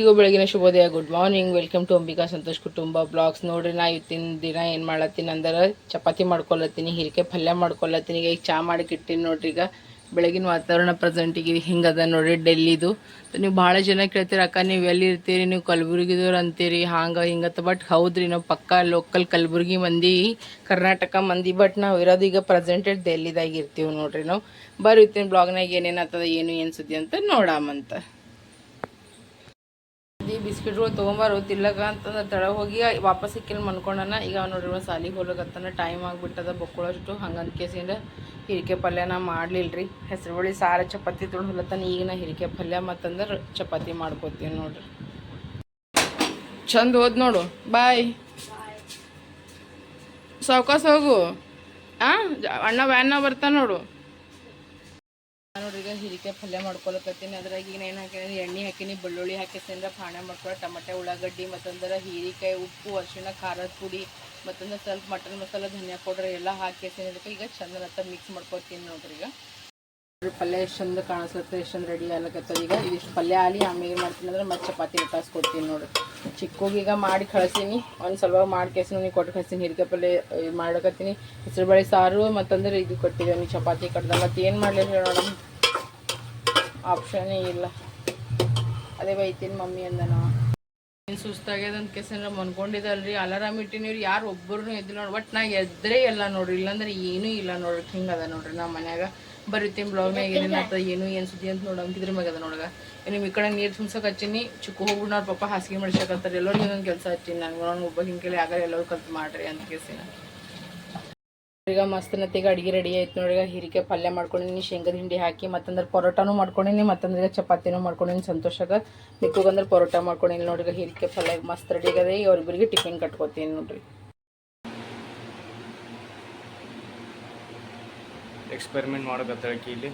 ಈಗ ಬೆಳಗಿನ ಶುಭೋದಯ. Good morning welcome to Ambika Santosh ಕುಟುಂಬ ಬ್ಲಾಗ್ಸ್ ನೋಡ್ರಿ, ನಾ ಇವತ್ತಿನ ದಿನ ಏನು ಮಾಡ್ಲತ್ತೀನಿ ಅಂದ್ರೆ, ಚಪಾತಿ ಮಾಡ್ಕೊಳತ್ತೀನಿ ಹಿರಿಕೆ ಪಲ್ಯ ಮಾಡ್ಕೊಳತ್ತೀನಿ ಈಗ ಚಾ ಮಾಡಕ್ಕೆ ಇಟ್ಟಿನಿ ನೋಡ್ರಿ, ಈಗ ಬೆಳಗಿನ ವಾತಾವರಣ ಪ್ರೆಸೆಂಟಿಗೆ ಹಿಂಗದ ನೋಡ್ರಿ, ಡೆಲ್ಲಿದು. ನೀವು ಭಾಳ ಜನ ಕೇಳ್ತೀರಿ, ಅಕ್ಕ, ನೀವು ಎಲ್ಲಿ ಇರ್ತೀರಿ? ನೀವು ಕಲಬುರ್ಗಿದವ್ರು ಅಂತೀರಿ. ಹಾಂಗೆ ಹಿಂಗತ್ತ ಬಟ್ ಹೌದ್ರಿ, ನಾವು ಪಕ್ಕ ಲೋಕಲ್ ಕಲಬುರ್ಗಿ ಮಂದಿ, ಕರ್ನಾಟಕ ಮಂದಿ ಬಟ್ ನಾವು ಇರೋದು ಈಗ ಪ್ರೆಸೆಂಟೆಡ್ ಡೆಲ್ಲಿದಾಗ ಇರ್ತೀವಿ ನೋಡ್ರಿ ನಾವು. ಬರೀತೀನಿ ಬ್ಲಾಗ್ನಾಗ ಏನೇನು ಆಗ್ತದ ಏನು ಏನು ಸುದ್ದಿ ಅಂತ ನೋಡಾಮಂತ ಬಿಸ್ಕಿಟ್ಗಳು ತೊಗೊಂಬಾರು ತಿಲ್ಲಕ ಅಂತಂದ್ರೆ ತಳ ಹೋಗಿ ವಾಪಸ್ ಸಿಕ್ಕಿಲ್ಲ ಮನ್ಕೊಂಡನ. ಈಗ ಅವ್ನು ನೋಡ್ರಿ ಸಾಲಿಗೆ ಹೋಗ್ಲಕತ್ತಾನ. ಟೈಮ್ ಆಗಿಬಿಟ್ಟದ ಬಕ್ಕೊಳ್ಳೋಷ್ಟು ಹಂಗಂತ ಕೇಸಿಂದ ಹಿರಿಕೆ ಪಲ್ಯನ ಮಾಡಲಿಲ್ಲ ರೀ ಹೆಸರು ಬಳಿ ಸಾರ ಚಪಾತಿ ತೊಗೊಂಡು ಹೊಲತ್ತಾನ. ಈಗ ನಾ ಹಿರಿಕೆ ಪಲ್ಯ ಮತ್ತಂದ್ರೆ ಚಪಾತಿ ಮಾಡ್ಕೋತೀವಿ ನೋಡ್ರಿ. ಚಂದ ಹೋದ್ ನೋಡು. ಬಾಯ್ ಸಾವ್ಕಾಸ ಹೋಗು. ಆ? ಅಣ್ಣ ವ್ಯಾನ್ನ ಬರ್ತಾನೆ ನೋಡು. ನೋಡ್ರಿ, ಈಗ ಹಿರಿಕೆ ಪಲ್ಯ ಮಾಡ್ಕೊಳಕತ್ತೀನಿ. ಅದ್ರಾಗ ಈಗ ಏನು ಹಾಕಿನಿ ಎಣ್ಣೆ ಹಾಕಿನಿ ಬೆಳ್ಳುಳ್ಳಿ ಹಾಕಿಸಿಂದ ಪಾಣೆ ಮಾಡ್ಕೊಳ್ಳೋ ಟಮಟೆ, ಉಳ್ಳಾಗಡ್ಡಿ, ಮತ್ತಂದ್ರೆ ಹೀರಿಕಾಯಿ, ಉಪ್ಪು, ಅರಿಶಿಣ, ಖಾರದ ಪುಡಿ, ಮತ್ತಂದ್ರೆ ಸ್ವಲ್ಪ ಮಟನ್ ಮಸಾಲ, ಧನಿಯಾ ಪೌಡ್ರ್ ಎಲ್ಲ ಹಾಕಿಸಿನ ಅದಕ್ಕೆ ಈಗ ಚಂದನತ್ತ ಮಿಕ್ಸ್ ಮಾಡ್ಕೊತೀನಿ ನೋಡ್ರಿ ಈಗ. ಪಲ್ಯ ಎಷ್ಟು ಚಂದ ಕಾಣಿಸ್ಲತ್ತೆ ಎಷ್ಟು ಚಂದ ರೆಡಿ ಆಗ್ಲಕತ್ತದ ಈಗ ಇದಿಷ್ಟು ಪಲ್ಯ ಆಲಿ, ಆಮೇಲೆ ಮಾಡ್ತೀನಿ ಅಂದ್ರೆ ಮತ್ತೆ ಚಪಾತಿ ಕೊಡ್ತೀನಿ ನೋಡ್ರಿ ಚಿಕ್ಕೋಗಿ ಈಗ ಮಾಡಿ ಕಳಿಸ್ತೀನಿ ಒಂದು ಸ್ವಲ್ಪ ಮಾಡಿ ಕೇಸಿನ ನೀವು ಕೊಟ್ಟು ಕಳಿಸ್ತೀನಿ ಹಿರಿಕೆ ಪಲ್ಯ ಇದು ಮಾಡ್ಲಕತ್ತೀನಿ ಹೆಸರು ಬೇಳೆ ಸಾರು ಮತ್ತಂದ್ರೆ ಇದು ಕೊಟ್ಟಿದ್ದೀನಿ ಚಪಾತಿ ಕಡ್ದ ಮತ್ತೆ ಏನು ಮಾಡಲಿ ಹೇಳೋಣ ಆಪ್ಷನೇ ಇಲ್ಲ. ಅದೇ ಬೈತೀನಿ ಮಮ್ಮಿ ಅಂದನ. ಏನು ಸುಸ್ತಾಗ್ಯದ ಅಂತ ಕೇಸಂದ್ರೆ ಮನ್ಕೊಂಡಿದ್ದಲ್ರಿ, ಅಲಾರಾಮ್ ಇಟ್ಟಿನಿವ್ರಿ ಯಾರು ಒಬ್ಬರು ಎದ್ದು ನೋಡಿ ಒಟ್ಟು ನಾ ಎದ್ರೆ ಎಲ್ಲ ನೋಡ್ರಿ, ಇಲ್ಲಾಂದ್ರೆ ಏನೂ ಇಲ್ಲ ನೋಡ್ರಿ, ಹಿಂಗೆ ಅದ ನೋಡ್ರಿ ನಮ್ಮ ಮನ್ಯಾಗ. ಬರೀತೀನಿ ಬ್ಲಾಗ್ನಾಗ ಏನೇನು ಆಗ್ತದೆ ಏನು ಏನು ಸುದ್ದಿ ಅಂತ ನೋಡಂಗಿದ್ರ ಮಗದ ನೋಡಗ. ನಿಮ್ಗೆ ಈ ಕಡೆ ನೀರು ತುಂಬ್ಸಕ್ಕೆ ಹಚ್ಚೀನಿ ಚಿಕ್ಕ ಹೋಗ್ಬಿಟ್ಟು ಅವ್ರ ಪಾಪ ಹಾಸಿಗೆ ಮಾಡ್ಸಕತ್ತಾರೆ ಎಲ್ಲರಿಗೂ ಹಿಂಗೆ ಕೆಲಸ ಹಚ್ಚೀನಿ ನನಗೆ ನಾನು ಒಬ್ಬ ಹಿಂಗೆ ಆಗಲ್ಲ ಎಲ್ಲರೂ ಕಲ್ತು ಮಾಡ್ರಿ ಅಂತ ಕೇಸಿನ ಈಗ ಮಸ್ತ್ ನತ್ತಿಗೆ ಅಡಿಗೆ ರೆಡಿ ಆಯ್ತು ನೋಡಿಗ ಹಿರಿಕೆ ಪಲ್ಯ ಮಾಡ್ಕೊಂಡಿನಿ ಶೇಂಗದ ಹಿಂಡಿ ಹಾಕಿ ಮತ್ತಂದ್ರೆ ಪರೋಟಾನು ಮಾಡ್ಕೊಂಡಿನಿ ಮತ್ತಂದ್ರೆ ಚಪಾತಿನೂ ಮಾಡ್ಕೊಂಡಿನಿ ಸಂತೋಷಾಗ. ಮಿಕ್ಕಂದ್ರೆ ಪರೋಟ ಮಾಡ್ಕೊಂಡಿನಿ ನೋಡಿಗ ಹೀರಿಕೆ ಹಿರಿಕೆ ಪಲ್ಯ ಮಸ್ತ್ ರೆಡಿ ಆಗದೆ ಅವ್ರಿಬ್ಬರಿಗೆ ಟಿಫಿನ್ ಕಟ್ಕೊತೀನಿ ನೋಡ್ರಿ. ಎಕ್ಸ್ಪೆರಿಮೆಂಟ್ ಮಾಡೋಕತ್ತಾಳ ಇಲ್ಲಿ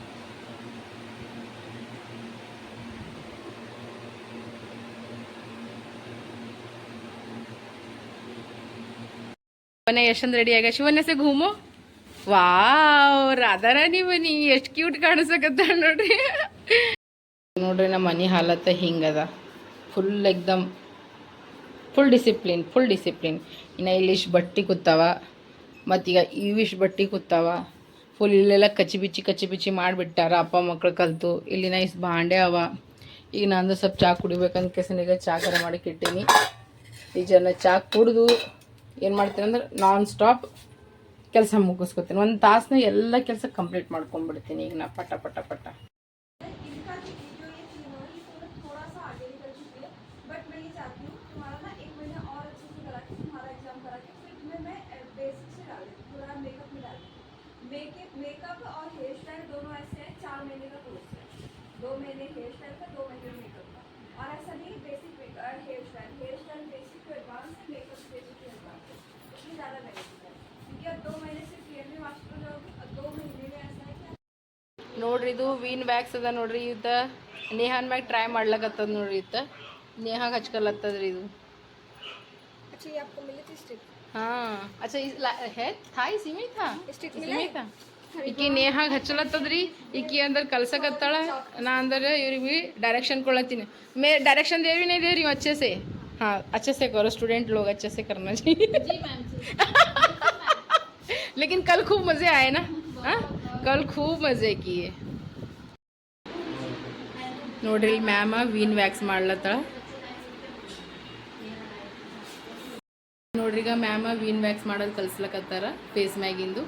ಮನೆ ಎಷ್ಟೊಂದು ರೆಡಿ ಆಗ ಶಿವನ್ಯಸೆ ಘೂಮು ವಾವ್ ರಾಧಾರಾಣಿ ಬನ್ನಿ ಎಷ್ಟು ಕ್ಯೂಟ್ ಕಾಣಿಸಕತ್ತ ನೋಡ್ರಿ. ನೋಡ್ರಿ ನಮ್ಮ ಮನಿ ಹಾಲತ್ತ ಹಿಂಗದ. ಫುಲ್ ಎಕ್ದಮ್ ಫುಲ್ ಡಿಸಿಪ್ಲಿನ್ ಫುಲ್ ಡಿಸಿಪ್ಲಿನ್ ಇನ್ನು ಇಲ್ಲಿಷ್ಟು ಬಟ್ಟೆ ಕೂತಾವ. ಮತ್ತೀಗ ಇವಿಷ್ಟು ಬಟ್ಟೆ ಕೂತಾವ. ಫುಲ್ ಇಲ್ಲೆಲ್ಲ ಕಚ್ಚಿ ಬಿಚ್ಚಿ ಕಚ್ಚಿ ಬಿಚ್ಚಿ ಮಾಡಿಬಿಟ್ಟಾರ ಅಪ್ಪ ಮಕ್ಕಳು ಕಲಿತು. ಇಲ್ಲಿ ನೈಸ್ ಬಾಂಡೆ ಅವ. ಈಗ ನಾನು ಸ್ವಲ್ಪ ಚಹಾ ಕುಡಿಬೇಕಂತ ಕೆಸನಿಗೆ ಚಾ ಕರ ಮಾಡಕ್ಕೆ ಇಟ್ಟೀನಿ. ಈ ಜನ ಚಹಾ ಕುಡಿದು ಏನು ಮಾಡ್ತೀನಿ ಅಂದ್ರೆ ನಾನ್ ಸ್ಟಾಪ್ ಕೆಲಸ ಮುಗಿಸ್ಕೊತೀನಿ. ಒಂದು ತಾಸನ್ನ ಎಲ್ಲ ಕೆಲಸ ಕಂಪ್ಲೀಟ್ ಮಾಡ್ಕೊಂಡ್ಬಿಡ್ತೀನಿ ಈಗ ನಾ ಪಟ ಪಟ ಪಟ. ಇದು ವೀನ್ ವ್ಯಾಕ್ಸ್ ಅದ ನೋಡ್ರಿ ಇದ ನೇಹಾನ್ ಮ್ಯಾಗ ಟ್ರೈ ಮಾಡ್ಲಕತ್ತದ ನೋಡ್ರಿ ಇತ್ತ ನೇಹಾಗ ಹಚ್ಕೊಲತ್ತದ್ರಿ ಇದು अच्छा ये आपको मिली थी स्टिक ಹಾಂ ಅಚ್ಚಾ is law- hey Tha ಇಸಿಮಿ Tha Stick ಇಸಿಮಿ ಥಾ ಈಕಿ ನೇಹಾಗ ಹಚ್ಚಲತ್ತದ್ರಿ ಈಕಿ ಅಂದ್ರೆ ಕಲ್ಸಕತ್ತಾಳ ನಾ ಅಂದ್ರೆ ಇವ್ರಿಗೆ ಡೈರೆಕ್ಷನ್ ಕೊಡತ್ತೀನಿ ಮೇ ಡೈರೆಕ್ಷನ್ देवी नहीं दे रही हूँ अच्छे से हाँ अच्छे से करो स्टूडेंट लोग अच्छे से करना चाहिए लेकिन कल खूब मज़े आए ना हाँ कल खूब मज़े किए ನೋಡ್ರಿ ಮ್ಯಾಮ ವೀನ್ ವ್ಯಾಕ್ಸ್ ಮಾಡ್ಲತ್ತಳ. ನೋಡ್ರಿ ಮ್ಯಾಮ ವೀನ್ ವ್ಯಾಕ್ಸ್ ಮಾಡೋದು ಕಲ್ಸ್ಲಕತ್ತಾರ ಫೇಸ್ ಮ್ಯಾಗಿಂದು.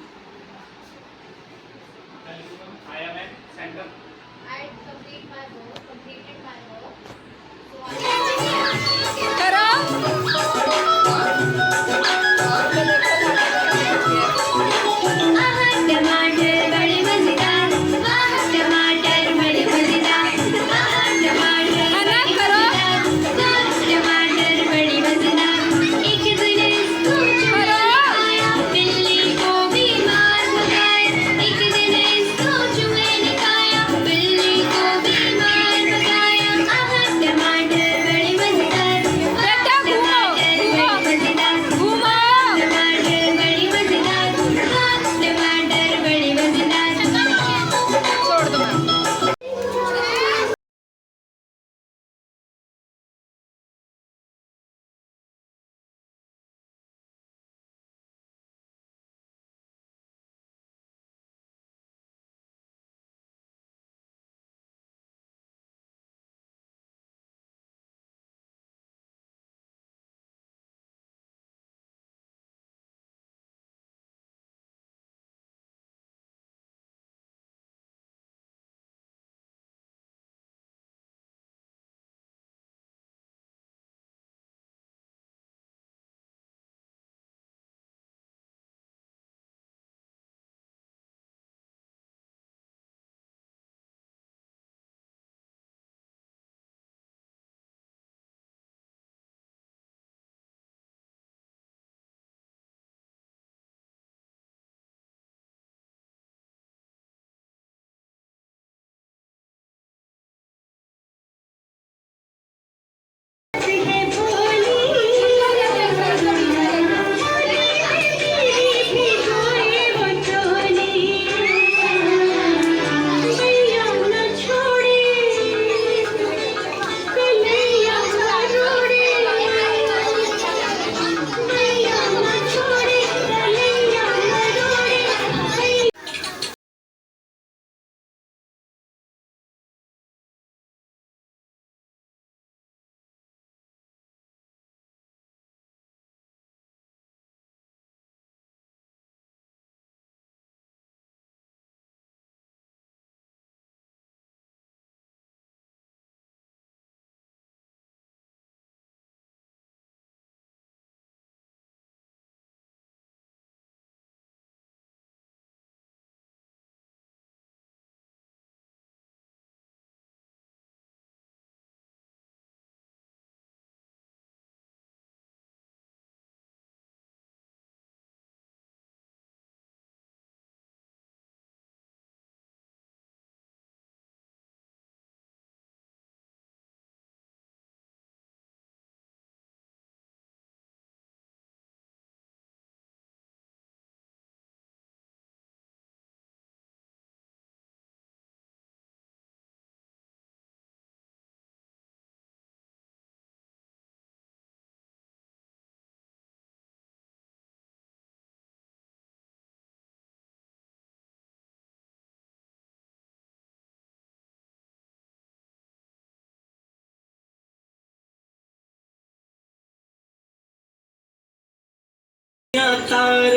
Natal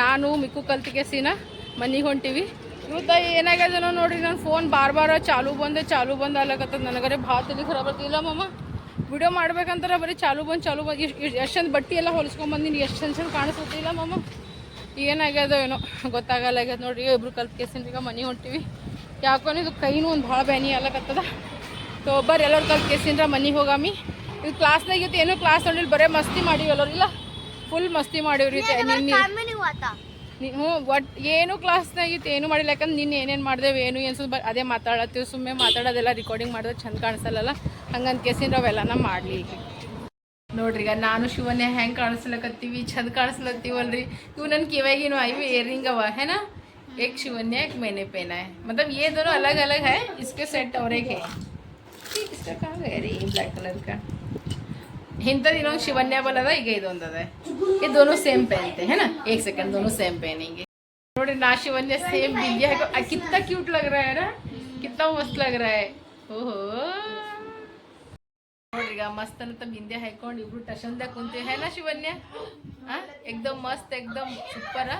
ನಾನು, ಮಿಕ್ಕು ಕಲ್ತಿಗೆಸಿನ ಮನೆಗೆ ಹೊಂಟಿವಿ. ಇವತ್ತ ಏನಾಗ್ಯದನೋ ನೋಡ್ರಿ ನನ್ನ ಫೋನ್ ಬಾರ್ ಬಾರ ಚಾಲು ಬಂದೆ, ಚಾಲು ಬಂದ ಅಲ್ಲಕತ್ತದ ನನಗರೆ, ಭಾಳ ತಲೆ ಖರಾಬ್ ಇಲ್ಲ ಮಮ್ಮ ವಿಡಿಯೋ ಮಾಡ್ಬೇಕಂತಾರೆ ಬರೀ ಚಾಲು ಬಂದು ಚಾಲು ಬಂದು, ಎಷ್ಟು ಚಂದ ಬಟ್ಟೆ ಎಲ್ಲ ಹೊಲಿಸ್ಕೊಂಬಂದಿನಿ ಎಷ್ಟು ಚಂದ ಚಂದ ಕಾಣಿಸ್ತಿಲ್ಲ ಮಮ್ಮ ಏನಾಗ್ಯದೋ ಏನೋ, ಗೊತ್ತಾಗಲ್ಲ ಆಗ್ಯದ ನೋಡ್ರಿ ಇಬ್ರು ಕಲ್ತ್ಕೇಸಿನ ಈಗ ಮನೆ ಹೊಂಟಿವಿ. ಯಾಕೋ ಇದು ಕೈನೂ ಒಂದು ಭಾಳ ಬ್ಯಾನಿ ಅಲ್ಲಕತ್ತದ. ಸೊ ಬರ್ರಿ ಎಲ್ಲರೂ ಕಲ್ತ್ಕೇಸಿನ್ರ ಮನೆಗೆ ಹೋಗಾಮಿ. ಇದು ಕ್ಲಾಸ್ನಾಗ ಇತ್ತು, ಏನೋ ಕ್ಲಾಸ್ ನೋಡಿಲ್ಲ ಬರೇ ಮಸ್ತಿ ಮಾಡೀವಿ ಎಲ್ಲರೂ, ಇಲ್ಲ? ಫುಲ್ ಮಸ್ತಿ ಮಾಡೀವ್ರಿ ನಿನ್ನೆ में नहीं हुआ था ನೀ- ಹ್ಞೂ ಒಟ್ ಏನು ಕ್ಲಾಸ್ನಾಗ ಇತ್ತು ಏನು ಮಾಡಿಲ್ಲ ಯಾಕಂದ್ರೆ ನಿನ್ನೆ ಏನೇನು ಮಾಡ್ದೇವು ಏನು ಏನು ಬ ಅದೇ ಮಾತಾಡತ್ತೀವಿ ಸುಮ್ಮನೆ ಮಾತಾಡೋದೆಲ್ಲ ರಿಕಾರ್ಡಿಂಗ್ ಮಾಡಿದ್ರೆ ಚಂದ ಕಾಣಿಸಲ್ಲ ಹಂಗಂತ ಕೇಸಿಂದ ಅವೆಲ್ಲನ ಮಾಡಲಿ ಈಗ ನೋಡ್ರಿ ಈಗ ನಾನು ಶಿವನ್ಯ ಹೆಂಗೆ ಕಾಣಿಸ್ಲಕತ್ತೀವಿ ಚಂದ ಕಾಣಿಸ್ಲತ್ತೀವಲ್ರಿ ಇವು ನನ್ನ ಕಿವ್ಯಾಗಿನೂ ಐವಿ ಇಯರಿಂಗ್ ಅವ है ना एक शिवन्या एक मैंने पहना है मतलब ये दोनों अलग अलग है इसके सेट और एक है ये इसका कहाँ गया रे ब्लैक कलर का ಹಿಂತದ ಇನ್ನೊಂದು ಶಿವನ್ಯ ಬಲ್ ಅದ ಈಗ ಇದೊಂದು ಅದ ಇದು ದೋನು ಸೇಮ್ ಪೇನ್ ಐತೆ ಹೇನ? ಏಕ್ ಸೆಕೆಂಡ್ ದೋನು ಸೇಮ್ ಪೇನ್ ಹಿಂಗೆ ನೋಡಿ, ನಾ ಶಿವನ್ಯ ಸೇಮ್ ಬಿಂದಿಯ ಕಿತ್ತ ಕ್ಯೂಟ್ ಲಗ್ ರಹ है ಕಿತ್ತ ಮಸ್ತ್ ಲಗ್ ರಹ ಓಹೋ. ನೋಡ್ರಿಗ ಮಸ್ತ್ ಅಂತ ಬಿಂದ್ಯ ಹಾಕೊಂಡು ಇಬ್ರು ಟಶಂದ ಕುಂತೀವಿ, ಹೇನ ಶಿವನ್ಯ? ಹಾ ಎಕ್ದಮ್ ಮಸ್ತ್, ಎಕ್ದಮ್ ಸೂಪರ್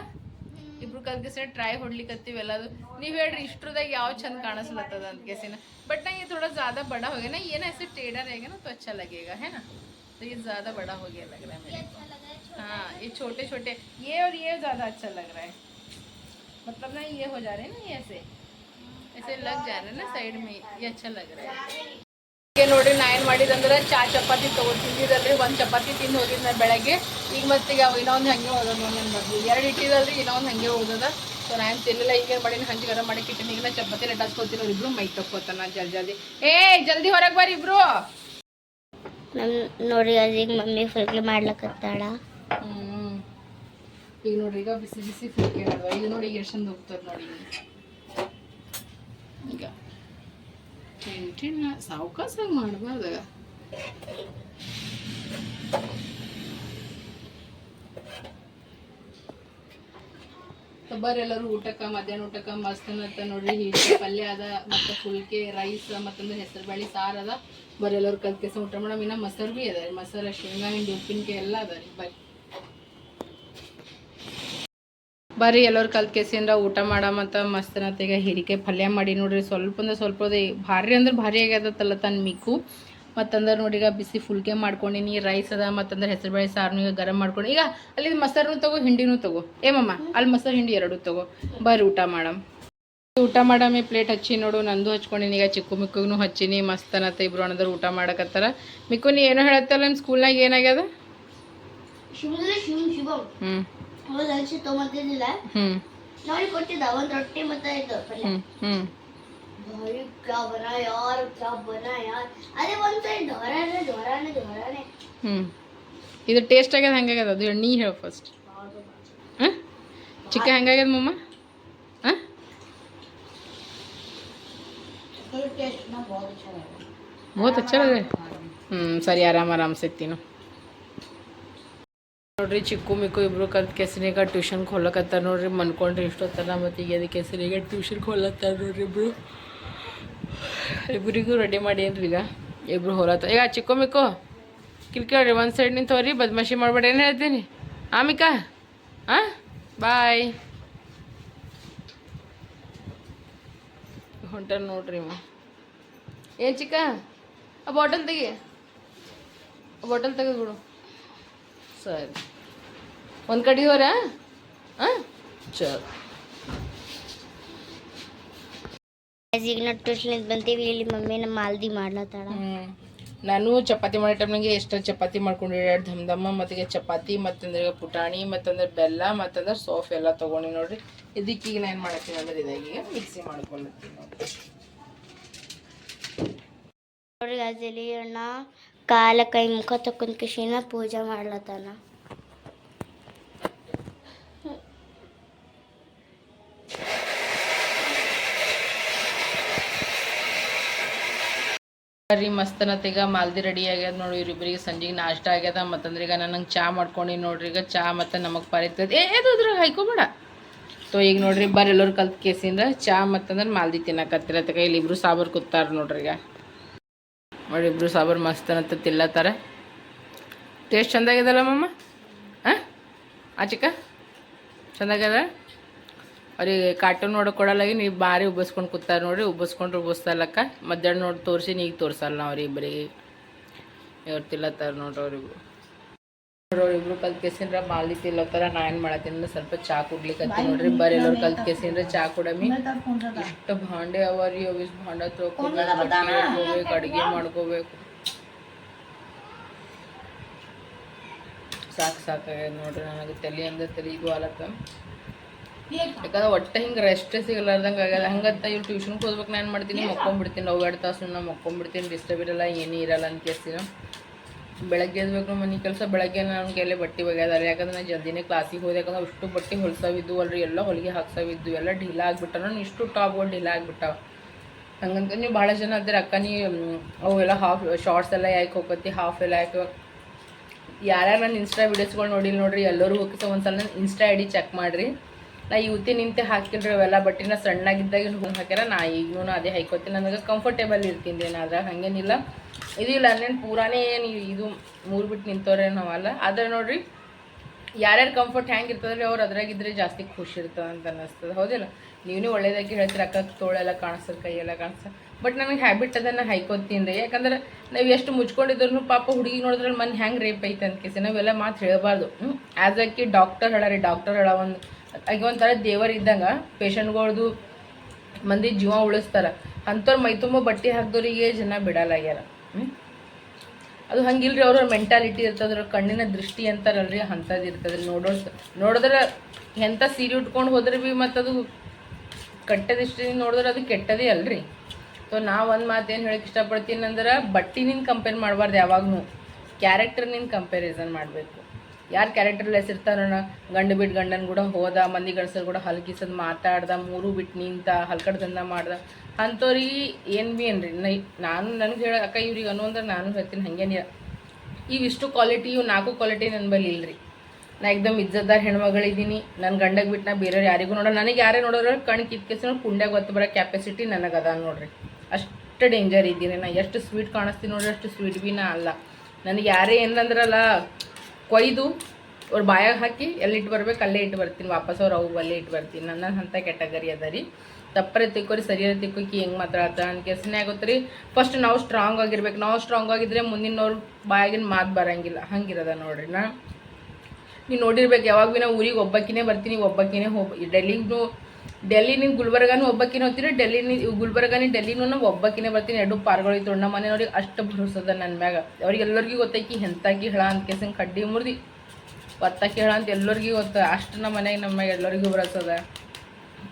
ಇಬ್ರು ಕಲ್ಕೇಸಿನ ಟ್ರೈ ಹೊಡ್ಲಿಕ್ಕತ್ತೀವಿ ಎಲ್ಲದು ನೀವು ಹೇಳ್ರಿ, ಇಷ್ಟ್ರದಾಗ ಯಾವ ಚಂದ ಕಾಣಿಸ್ಲತ್ತದ ಅಂತ ಕೇಸಿನ. ಬಟ್ ನಂಗೆ ಥೋಡಾ ಜಾದ ಬಡ ಹೋಗ್ಯಾನ, ಏನ ಹೆಸರು ಟೇಡರ್ ಆಗ್ಯಾನ, ತ್ವಚ ಲಗೇಗ, ಹೇನ? तो अच्छा लगेगा है ना तो ये ज्यादा बड़ा हो गया लग रहा है मेरे को हाँ ये छोटे छोटे ये और ये ज्यादा अच्छा लग रहा है मतलब ना ये हो जा रहे हैं ना ये ऐसे ऐसे लग जा रहे हैं ना साइड में ये अच्छा लग रहा है ಈಗ ನೋಡಿ ನಾ ಏನು ಮಾಡಿದಂದ್ರೆ ಚಾ ಚಪಾತಿ ತೊಗೊತಿದ್ದಿದ್ದಲ್ರಿ ಒಂದು ಚಪಾತಿ ತಿಂದು ಹೋಗಿದ್ದೆ ಬೆಳಗ್ಗೆ ಈಗ ಮತ್ತೀಗ ಇನ್ನೊಂದು ಹಂಗೆ ಹೋದ ನನ್ನ ಮದ್ವೆ ಎರಡು ಇಟ್ಟಿದಲ್ರಿ ಇನ್ನೊಂದು ಹಂಗೆ ಹೋದದ ಸೊ ನಾ ಏನು ತಿನ್ನಲಿಲ್ಲ ಈಗ ಮಾಡೀನಿ ಹಂಚಿ ಗರಂ ಮಾಡಿ ಇಟ್ಟಿನಿ ಈಗ ನಾ ಚಪಾತಿ ಲಟಾಸ್ಕೊತೀನಿ ಇಬ್ರು ಮೈ ತಕ್ಕೋತಾನ ಜಲ್ದಿ ಜಲ್ದಿ ಏ ಜಲ್ದಿ ಹೊರಗೆ ಬರ್ರಿ ಇಬ್ರು ನಮ್ ನೋಡಿ ಈಗ ಮಮ್ಮಿ ಫುಲ್ಗೆ ಮಾಡ್ಲಕತ್ತಾಳ. ಈಗ ನೋಡ್ರಿ, ಈಗ ಬಿಸಿ ಬಿಸಿ ಫುಲ್ಕೆ ಮಾಡುವ ಈಗ ನೋಡಿ ಈಗ ಎಷ್ಟು ಚಂದ ಹೋಗ್ತದೆ ನೋಡಿ ಈಗ. ಟಿಣ್ಣ ಸಾವುಕಾಸ ಮಾಡಬಾರ್ದಾಗ ಬರ್ರಿ ಎಲ್ಲರೂ ಊಟಕ್ಕೆ, ಮಧ್ಯಾಹ್ನ ಊಟಕ್ಕೆ, ಮಸ್ತ್ ಅಂತ ನೋಡ್ರಿ ಪಲ್ಯ ಅದ, ಮತ್ತು ಫುಲ್ಕೆ ರೈಸ್ ಮತ್ತೊಂದು ಹೆಸರು ಬೇಳೆ ಸಾರು ಅದ. ಬರ್ರಿ ಎಲ್ಲರೂ ಕಲ್ಕೆಸ ಊಟ ಮಾಡಮ್, ಇನ್ನ ಮೊಸರು ಭೀ ಅದ ರೀ ಶೇಂಗಾ, ಹಿಂಡಿ, ಉಪ್ಪಿನಕಾಯಿ ಎಲ್ಲ ಅದ ರೀ ಬರ್ರಿ ಬರ್ರಿ ಎಲ್ಲರೂ ಕಲ್ತ್ ಕೇಸಿಂದ ಊಟ ಮಾಡಮಂತ ಮಸ್ತ್ ಈಗ ಹಿರಿಕೆ ಪಲ್ಯ ಮಾಡಿ ನೋಡ್ರಿ ಸ್ವಲ್ಪ ಅಂದ್ರೆ ಸ್ವಲ್ಪ ಭಾರಿ ಅಂದ್ರೆ ಭಾರಿ ಆಗ್ಯದತ್ತಲ್ಲ ತನ್ನ ಮಿಕ್ಕು ಮತ್ತಂದ್ರೆ ನೋಡಿ ಈಗ ಬಿಸಿ ಫುಲ್ಕೆ ಮಾಡ್ಕೊಂಡಿನಿ, ರೈಸ್ ಅದ, ಮತ್ತಂದ್ರೆ ಹೆಸರುಬೇಳೆ ಸಾರ್ನು ಈಗ ಗರಂ ಮಾಡ್ಕೊಂಡು. ಈಗ ಅಲ್ಲಿ ಮೊಸರ್ನು ತಗೋ, ಹಿಂಡಿನೂ ತಗೋ. ಏಮಮ್ಮ ಅಲ್ಲಿ ಮೊಸರು, ಹಿಂಡಿ ಎರಡು ತಗೋ. ಬರ್ರಿ ಊಟ ಮಾಡಮ್ ಊಟ ಮಾಡಮಿ ಪ್ಲೇಟ್ ಹಚ್ಚಿ ನೋಡು ನಂದು ಹಚ್ಕೊಂಡಿನಿ ಈಗ ಚಿಕ್ಕು ಮಿಕ್ಕಗೂ ಹಚ್ಚಿನಿ ಮಸ್ತ್ ಅನ್ನತ್ತ ಇಬ್ರು ಅನ್ನೋದ್ರ ಊಟ ಮಾಡಕತ್ತಾರ. ಮಿಕ್ಕು ನೀ ಏನೋ ಹೇಳತ್ತಲ್ಲ ನಿಮ್ ಸ್ಕೂಲ್ನಾಗ ಏನಾಗ್ಯದ? ಇದು ಟೇಸ್ಟ್ ಆಗ್ಯದ ಹೆಂಗಾಗ್ಯದ ಅದು ನೀ ಹೇಳ ಫಸ್ಟ್ ಚಿಕ್ಕ ಹೆಂಗಾಗ್ಯದ ಮಮ್ಮ? बहुत अच्छा लगा बहुत अच्छा लगा ಹ್ಞೂ ಸರಿ ಆರಾಮ್ ಆರಾಮ್ ಸಿಗ್ತೀನು ನೋಡ್ರಿ ಚಿಕ್ಕು ಮಿಕ್ಕು ಇಬ್ರು ಕಲ್ತ್ ಕೆಸರಿಗ ಟ್ಯೂಷನ್ ಕೊಲ್ಲಕತ್ತಾರ ನೋಡ್ರಿ ಮನ್ಕೊಂಡ್ರಿ ಇಷ್ಟೊತ್ತನ ಮತ್ತು ಈಗ ಅದಕ್ಕೆ ಕೆಸರಿಗೆ ಟ್ಯೂಷನ್ ಕೊಲ್ಲತ್ತಾರ ನೋಡ್ರಿ ಇಬ್ರು ಇಬ್ಬರಿಗೂ ರೆಡಿ ಮಾಡಿ ಏನ್ರಿ ಈಗ ಇಬ್ರು ಹೊಲತ್ತ ಈಗ ಚಿಕ್ಕು ಮಿಕ್ಕು ಕಿಲ್ಕೇಳ್ರಿ ಒಂದು ಸೈಡ್ ನಿಂತವ್ರಿ ಬದ್ಮಾಶಿ ಮಾಡ್ಬೇಡಿ ಏನು ಹೇಳ್ತೀನಿ ಆಮಿಕಾ ಹಾಂ ಬಾಯ್ ಹೊಂಟಾರ ನೋಡ್ರಿ ಇವ ಏನು ಚಿಕ್ಕ? ಆ ಬಾಟಲ್ ತೆಗಿ. ಬಾಟಲ್ ತೆಗೆದ್ಬಿಡು ಸರಿ. ಒಂದು ಕಡೆ ಹೋರ? ಹಾಂ ಚಲ್ ಈಗ ನಾವು ಟ್ಯೂಷನ್ ಬಂತೀವಿ. ಇಲ್ಲಿ ಮಮ್ಮಿ ನಮ್ಮ ಮಾಲ್ದಿ ಮಾಡ್ಲತ್ತಾಳ. ಹ್ಮ್. ನಾನು ಚಪಾತಿ ಮಾಡೋ ಟೈಮ್ನಾಗೆ ಎಷ್ಟು ಚಪಾತಿ ಮಾಡ್ಕೊಂಡು ಎರಡು ಧಮ್ ಧಮ್ಮ ಮತ್ತೆ ಚಪಾತಿ ಮತ್ತಂದ್ರೆ ಈಗ ಪುಟಾಣಿ ಮತ್ತಂದ್ರೆ ಬೆಲ್ಲ ಮತ್ತಂದ್ರೆ ಸೋಫ್ ಎಲ್ಲ ತೊಗೊಂಡು ನೋಡ್ರಿ. ಇದಕ್ಕೆ ಈಗ ನಾನು ಏನು ಮಾಡತ್ತೀನಿ ಅಂದ್ರೆ ಇದಾಗೀಗ ಮಿಕ್ಸಿ ಮಾಡ್ಕೊಂಡಿರ್ತೀನಿ ಅಣ್ಣ ಕಾಲ ಕೈ ಮುಖ ತಕ್ಕೊಂಡ್ ಕಿಶಿನ ಪೂಜೆ ಮಾಡ್ಲತ್ತಾನ. ರೀ ಮಸ್ತನತ್ತೀಗ ಮಾಲ್ದಿ ರೆಡಿ ಆಗ್ಯದ ನೋಡಿ, ಇವ್ರಿಬ್ರಿಗೆ ಸಂಜೆಗೆ ನಾಷ್ಟ ಆಗ್ಯದ, ಮತ್ತಂದ್ರೆ ಈಗ ನನಗೆ ಚಾ ಮಾಡ್ಕೊಂಡು ನೋಡ್ರಿ, ಈಗ ಚಾ ಮತ್ತು ನಮಗೆ ಪರಿತದ ಏ ಅದು ಅದ್ರಾಗ ಹಾಯ್ಕೊಬೇಡ. ಸೋ ಈಗ ನೋಡ್ರಿ ಬರ್ರಿ ಎಲ್ಲರೂ ಕಲ್ತ್ ಕೇಸಿಂದ ಚಾ ಮತ್ತಂದ್ರೆ ಮಾಲ್ದಿ ತಿನ್ನಕತ್ತಿರತ್ತಕ ಇಲ್ಲಿ ಇಬ್ರು ಸಾಬರ್ ಕೂತಾರ ನೋಡ್ರಿ ಈಗ. ನೋಡಿ, ಇಬ್ರು ಮಸ್ತ್ ಅಂತ ತಿಲ್ಲತ್ತಾರೆ ಟೇಸ್ಟ್ ಚೆಂದಾಗಿದಲ್ಲ ಮಮ್ಮ ಹಾಂ? ಆ ಚಿಕ್ಕ ಚಂದಾಗ್ಯದ ಅವ್ರಿಗೆ ಕಾರ್ಟೂನ್ ನೋಡೋಕೆ ಕೊಡಲಾಗಿ ನೀವು ಭಾರಿ ಉಬ್ಬಸ್ಕೊಂಡು ಕೂತಾರೆ ನೋಡಿರಿ ಉಬ್ಬಸ್ಕೊಂಡು ಉಬ್ಬಸ್ತಲಕ್ಕ ಮಧ್ಯಾಹ್ನ ನೋಡಿ ತೋರಿಸಿ ಈಗ ತೋರಿಸಲ್ಲ ಅವ್ರಿಗೆ ಇಬ್ಬರಿಗೆ ಇವ್ರು ತಿಲ್ಲತ್ತಾರೆ ನೋಡ್ರಿ ಅವ್ರಿಗೂ. ನೋಡ್ರಿ ಅವ್ರಿಬ್ರು ಕಲ್ತ್ ಕೇಸಿಂದ್ರ ಮಾಲಿ ತಿಲ್ಲತ್ತಾರ ನಾ ಏನ್ ಮಾಡತ್ತೀನಿ? ಸ್ವಲ್ಪ ಚಾ ಕುಡ್ಲಿಕ್ಕೆ ನೋಡ್ರಿ ಬರೀ ಎಲ್ಲರೂ ಕಲ್ತ್ ಕೇಸಿಂದ್ರ ಚಾ ಕುಡಮಿ. ಎಷ್ಟು ಭಾಂಡೆ ಅವ ರೀ ಅವಿಸ್ ಭಾಂಡ ತೊಳ್ಕೊಬೇಕು ಅಡುಗೆ ಮಾಡ್ಕೋಬೇಕು ಸಾಕು ಸಾಕಾಗ್ಯದ ನೋಡ್ರಿ ನನಗೆ ತಲೆ ಅಂದ ತಲೆ ಇದು ಆಲತ್ತ. ಯಾಕಂದ್ರೆ ಒಟ್ಟೆ ಹಿಂಗೆ ರೆಸ್ಟ್ ಸಿಗಲಾರ್ದಂಗೆ ಆಗಲ್ಲ ಹಂಗಂತ ಇವ್ರು ಟ್ಯೂಷನ್ಗೆ ಹೋಗ್ಬೇಕು ನಾನು ಮಾಡ್ತೀನಿ? ಮಕ್ಕೊಂಬಿಡ್ತೀನಿ. ನಾವು ಎರಡು ತಾಸು ನಾ ಮಕ್ಕೊಂಬಿಡ್ತೀನಿ. ಡಿಸ್ಟರ್ಬ್ ಇರಲ್ಲ ಏನೂ ಇರಲ್ಲ ಅಂತ ಕೇಳ್ತೀನಿ. ಬೆಳಗ್ಗೆ ಎದ್ಬೇಕು ಮನೆ ಕೆಲಸ ಬೆಳಗ್ಗೆ ನನ್ನ ಕೈಲೇ ಬಟ್ಟೆ ಒಗ್ಯದಾರ ಯಾಕಂದ್ರೆ ನಾನು ಜಲ್ದಿನೇ ಕ್ಲಾಸಿಗೆ ಹೋದೆ, ಯಾಕಂದ್ರೆ ಅಷ್ಟು ಬಟ್ಟೆ ಹೊಲ್ಸವಿದ್ದು ಅಲ್ರಿ, ಎಲ್ಲ ಹೊಲಿಗೆ ಹಾಕ್ಸವಿದ್ದು ಎಲ್ಲ ಢೀಲ ಆಗ್ಬಿಟ್ಟ ನಾನು ಇಷ್ಟು ಟಾಪ್ಗಳು ಢೀಲ ಆಗ್ಬಿಟ್ಟಾವ. ಹಂಗಂತ ನೀವು ಭಾಳ ಜನ ಅದ್ರ ಅಕ್ಕ, ನೀ ಅವೆಲ್ಲ ಹಾಫ್ ಶಾರ್ಟ್ಸ್ ಎಲ್ಲ ಯಾಕೆ ಹೋಗತ್ತಿ ಹಾಫ್ ಎಲ್ಲ ಯಾಕೆ ಯಾರ್ಯಾರು ನನ್ನ ಇನ್ಸ್ಟಾ ವೀಡಿಯೋಸ್ಗಳು ನೋಡಿಲ್ಲ ನೋಡ್ರಿ, ಎಲ್ಲರೂ ಹೋಗಿ ಒಂದ್ಸಲ ನನ್ನ ಇನ್ಸ್ಟಾ ಐ ಚೆಕ್ ಮಾಡಿರಿ. ನಾ ಇವತ್ತಿ ನಿಂತೆ ಹಾಕಿಲ್ರಿ ಅವೆಲ್ಲ ಬಟ್ಟಿನ ಸಣ್ಣಾಗಿದ್ದಾಗ ಹೂ ಹಾಕ್ಯಾರ, ನಾ ಈಗೂ ಅದೇ ಹಾಕೋತೀನಿ ನನಗೆ ಕಂಫರ್ಟೇಬಲ್ ಇರ್ತೀನಿ ರೀ ಅದ್ರಾಗ ಹಂಗೇನಿಲ್ಲ. ಇದು ಇಲ್ಲ ಅಲ್ಲೇನು ಪೂರಾನೇ ಏನು ಇದು ಮೂರು ಬಿಟ್ಟು ನಿಂತವ್ರೆ ನಾವಲ್ಲ. ಆದರೆ ನೋಡ್ರಿ, ಯಾರ್ಯಾರು ಕಂಫರ್ಟ್ ಹೆಂಗೆ ಇರ್ತದ್ರಿ, ಅವ್ರು ಅದ್ರಾಗಿದ್ರೆ ಜಾಸ್ತಿ ಖುಷಿ ಇರ್ತದೆ ಅಂತ ಅನ್ನಿಸ್ತದೆ. ಹೌದಿಲ್ಲ? ನೀವೇ ಒಳ್ಳೇದಾಗಿ ಹೇಳ್ತೀರ, ಅಕ್ಕ ತೋಳೆಲ್ಲ ಕಾಣಿಸ್ತದೆ ಕೈಯೆಲ್ಲ ಕಾಣಿಸ್ತದೆ ಬಟ್ ನನಗೆ ಹ್ಯಾಬಿಟ್ ಅದನ್ನು ಹೈಕೋತೀನಿ ರೀ ಯಾಕಂದ್ರೆ ನಾವು ಎಷ್ಟು ಮುಚ್ಕೊಂಡಿದ್ರು ಪಾಪ ಹುಡುಗಿ ನೋಡಿದ್ರೆ ಮನೆ ಹೆಂಗೆ ರೇಪ್ ಐತೆ ಅಂತ ಕೇಸಿ. ನಾವೆಲ್ಲ ಮಾತು ಹೇಳಬಾರ್ದು. ಆ್ಯಸ್ ಅಕ್ಕಿ ಡಾಕ್ಟರ್ ಹೇಳಾರಿ ಡಾಕ್ಟರ್ ಹೇಳ ಒಂದು ಈಗ ಒಂಥರ ದೇವರು ಇದ್ದಂಗೆ ಪೇಷಂಟ್ಗಳ್ದು ಮಂದಿ ಜೀವ ಉಳಿಸ್ತಾರ. ಅಂಥವ್ರು ಮೈ ತುಂಬ ಬಟ್ಟೆ ಹಾಕ್ದವ್ರಿಗೆ ಜನ ಬಿಡಲಾಗ್ಯಾರ? ಅದು ಹಂಗಿಲ್ರಿ, ಅವ್ರ ಮೆಂಟಾಲಿಟಿ ಇರ್ತದ್ರ ಕಣ್ಣಿನ ದೃಷ್ಟಿ ಅಂತಾರಲ್ರಿ ಅಂಥದ್ದು ಇರ್ತದ್ರಿ ನೋಡೋ ನೋಡಿದ್ರೆ ಎಂಥ ಸೀರೆ ಉಟ್ಕೊಂಡು ಹೋದ್ರೆ ಭೀ ಮತ್ತದು ಕಟ್ಟ ದೃಷ್ಟಿಯಿಂದ ನೋಡಿದ್ರೆ ಅದು ಕೆಟ್ಟದೇ ಅಲ್ರಿ. ಸೊ ನಾ ಒಂದು ಮಾತು ಏನು ಹೇಳಕ್ಕೆ ಇಷ್ಟಪಡ್ತೀನಿ ಅಂದ್ರೆ ಬಟ್ಟಿನಿಂದ ಕಂಪೇರ್ ಮಾಡಬಾರ್ದು ಯಾವಾಗೂ ಕ್ಯಾರೆಕ್ಟರ್ನಿಂದ ಕಂಪ್ಯಾರಿಸನ್ ಮಾಡಬೇಕು. ಯಾರು ಕ್ಯಾರೆಕ್ಟರ್ ಲೆಸ್ ಇರ್ತಾರಣ್ಣ ಗಂಡು ಬಿಟ್ಟು ಗಂಡನ ಕೂಡ ಹೋದ, ಮಂದಿ ಗಂಡಸರು ಕೂಡ ಹಲ್ಕಿಸದ್, ಮಾತಾಡ್ದ, ಮೂರು ಬಿಟ್ಟು ನಿಂತ ಹಲ್ಕಡ್ದಂದ ಮಾಡ್ದ. ಅಂಥವ್ರಿಗೆ ಏನು ಭೀ ಏನ್ರಿ? ನಾನು ನನಗೆ ಹೇಳ, ಅಕ್ಕ ಇವ್ರಿಗೆ ಅನ್ನೋ ಅಂದ್ರೆ ನಾನು ಹೇಳ್ತೀನಿ ಹಂಗೇನಿಲ್ಲ ಇವಿಷ್ಟು ಕ್ವಾಲಿಟಿ ಇವು ನಾಲ್ಕು ಕ್ವಾಲಿಟಿ ನನ್ನ ಬಳಿ ಇಲ್ರಿ. ನಾ ಎಕ್ದಮ್ ಇಜ್ಜದ್ದಾರ ಹೆಣ್ಮಗಳಿದ್ದೀನಿ. ನನ್ನ ಗಂಡಗೆ ಬಿಟ್ಟು ನಾ ಬೇರೆಯವ್ರು ಯಾರಿಗೂ ನೋಡ ನನಗೆ ಯಾರೇ ನೋಡೋರು ಕಣ್ ಕಿತ್ಕೆಸ ಕುಂಡ್ಯಾಗ ಗೊತ್ತು ಬರೋ ಕ್ಯಾಪಾಸಿಟಿ ನನಗೆ ಅದ ನೋಡ್ರಿ. ಅಷ್ಟು ಡೇಂಜರ್ ಇದ್ದೀನಿ ನಾ. ಎಷ್ಟು ಸ್ವೀಟ್ ಕಾಣಿಸ್ತೀನಿ ನೋಡ್ರಿ, ಅಷ್ಟು ಸ್ವೀಟ್ ಭೀ ನಾ ಅಲ್ಲ. ನನಗೆ ಯಾರೇ ಏನಂದ್ರಲ್ಲ ಕೊಯ್ದು ಅವ್ರು ಬಾಯಾಗ ಹಾಕಿ ಎಲ್ಲಿ ಇಟ್ಟು ಬರ್ಬೇಕು, ಅಲ್ಲೇ ಇಟ್ಟು ಬರ್ತೀನಿ, ವಾಪಸ್ ಅವ್ರು ಅವು ಅಲ್ಲೇ ಇಟ್ಟು ಬರ್ತೀನಿ. ನನ್ನ ಅಂಥ ಕೆಟಗರಿ ಅದ ರೀ. ತಪ್ಪರೆ ತಿಕ್ಕೋರಿ ಸರಿಯಾದ ತಿಕ್ಕೋಕಿ ಹೆಂಗೆ ಮಾತಾಡ್ತ ಅಂತ ಕೆಸನೆ ಆಗುತ್ತೆ ರೀ. ಫಸ್ಟ್ ನಾವು ಸ್ಟ್ರಾಂಗ್ ಆಗಿರ್ಬೇಕು. ನಾವು ಸ್ಟ್ರಾಂಗ್ ಆಗಿದ್ರೆ ಮುಂದಿನವ್ರು ಬಾಯಾಗಿನ ಮಾತು ಬರಂಗಿಲ್ಲ. ಹಂಗಿರದ ನೋಡ್ರಿ ನಾ. ನೀವು ನೋಡಿರ್ಬೇಕು, ಯಾವಾಗ ಭೀ ನಾವು ಊರಿಗೆ ಒಬ್ಬಕ್ಕಿನೇ ಬರ್ತೀನಿ ಒಬ್ಬಕ್ಕಿನೇ ಹೋಗಿ ಡೆಲ್ಲಿಗೂ ಡೆಲ್ಲಿ ನಿಂಗೆ ಗುಲ್ಬರ್ಗಾನು ಒಬ್ಬಕ್ಕಿನ ಹೋಗ್ತೀನಿ ಡೆಲ್ಲಿ ನಿ ಗುಲ್ಬರ್ಗಾನಿ ಡೆಲ್ಲಿನೂ ನಾವು ಒಬ್ಬಕ್ಕಿನೇ ಬರ್ತೀನಿ, ಎರಡು ಪಾರ್ಗಳು ಇತ್ತು ನಮ್ಮ ಮನೆಯವ್ರಿಗೆ ಅಷ್ಟು ಭರೋಸದ ನನ್ನ ಮ್ಯಾಗ. ಅವ್ರಿಗೆಲ್ಲರಿಗೂ ಗೊತ್ತೈಕಿ ಎಂತಾಗಿ ಹೇಳ ಅಂತ ಕೇಸಂಗೆ ಕಡ್ಡಿ ಮುರಿದು. ಒತ್ತಾಕಿ ಹೇಳ ಅಂತ ಎಲ್ಲರಿಗೂ ಗೊತ್ತ. ಅಷ್ಟು ನಮ್ಮ ಮನೆಗೆ ನಮ್ಮ ಎಲ್ಲರಿಗೂ ಬರಸದ